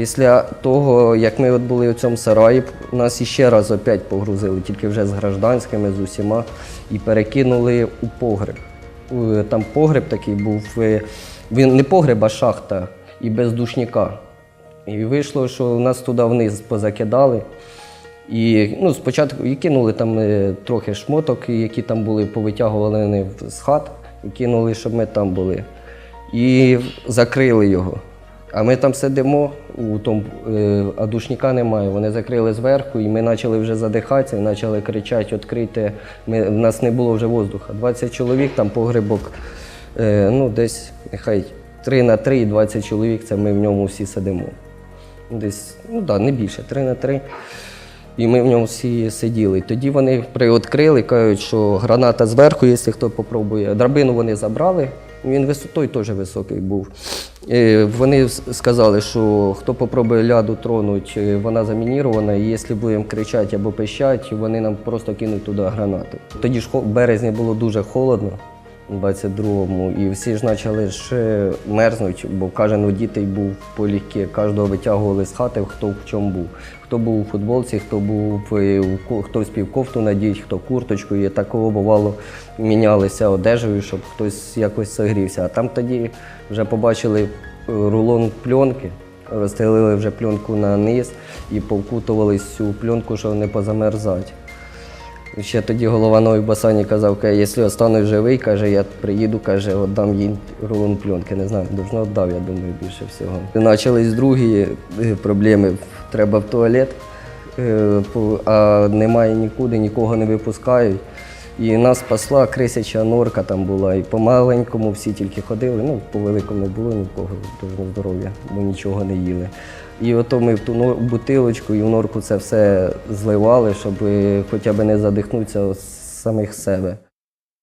Після того, як ми от були у цьому сараї, нас іще раз опять погрузили, тільки вже з гражданськими, з усіма, і перекинули у погреб. Там погреб такий був, е, він не погреб, а шахта і без душника. І вийшло, що нас туди вниз позакидали. І ну, спочатку і кинули там е, трохи шмоток, які там були, повитягували з хат і кинули, щоб ми там були. І закрили його. А ми там сидимо, у тому, е, а душника немає. Вони закрили зверху, і ми почали вже задихатися, і почали кричати, відкрийте. Ми, в нас не було вже воздуха. 20 чоловік, там погребок, е, ну десь нехай 3 на 3 і 20 чоловік, це ми в ньому всі сидимо. Десь, ну так, не більше, 3 на 3. І ми в ньому всі сиділи. Тоді вони приоткрили, кажуть, що граната зверху, якщо хто попробує. Драбину вони забрали, він висотою теж високий був. Е, Вони сказали, що хто попробує ляду тронуть, е, вона замінірована, і якщо будемо кричати або пищати, вони нам просто кинуть туди гранату. Тоді ж в було дуже холодно. У 22-му, і всі ж почали ж е, мерзнути, бо кожен у дітей був полігки, кожного витягували з хати, хто в чому був. Хто був у футболці, хто був е, хто спів кофту надіть, хто курточку. І такого бувало, мінялися одежею, щоб хтось якось согрівся. А там тоді вже побачили е, рулон пленки, розстелили вже пленку на низ і повкутували цю пленку, щоб не позамерзати. Ще тоді голова нової басані казав, каже, якщо останусь живий, каже, я приїду, каже, віддам їй рулон пленки. Не знаю, давно віддав, я думаю, більше всього. Почались другі е, проблеми. Треба в туалет, е, а немає нікуди, нікого не випускають. І нас спасла крисяча норка там була. І по маленькому всі тільки ходили. Ну, по великому не було нікого, дуже здоров'я, ми нічого не їли. І ото ми в ту бутилочку і в норку це все зливали, щоб хоча б не задихнутися з самих себе.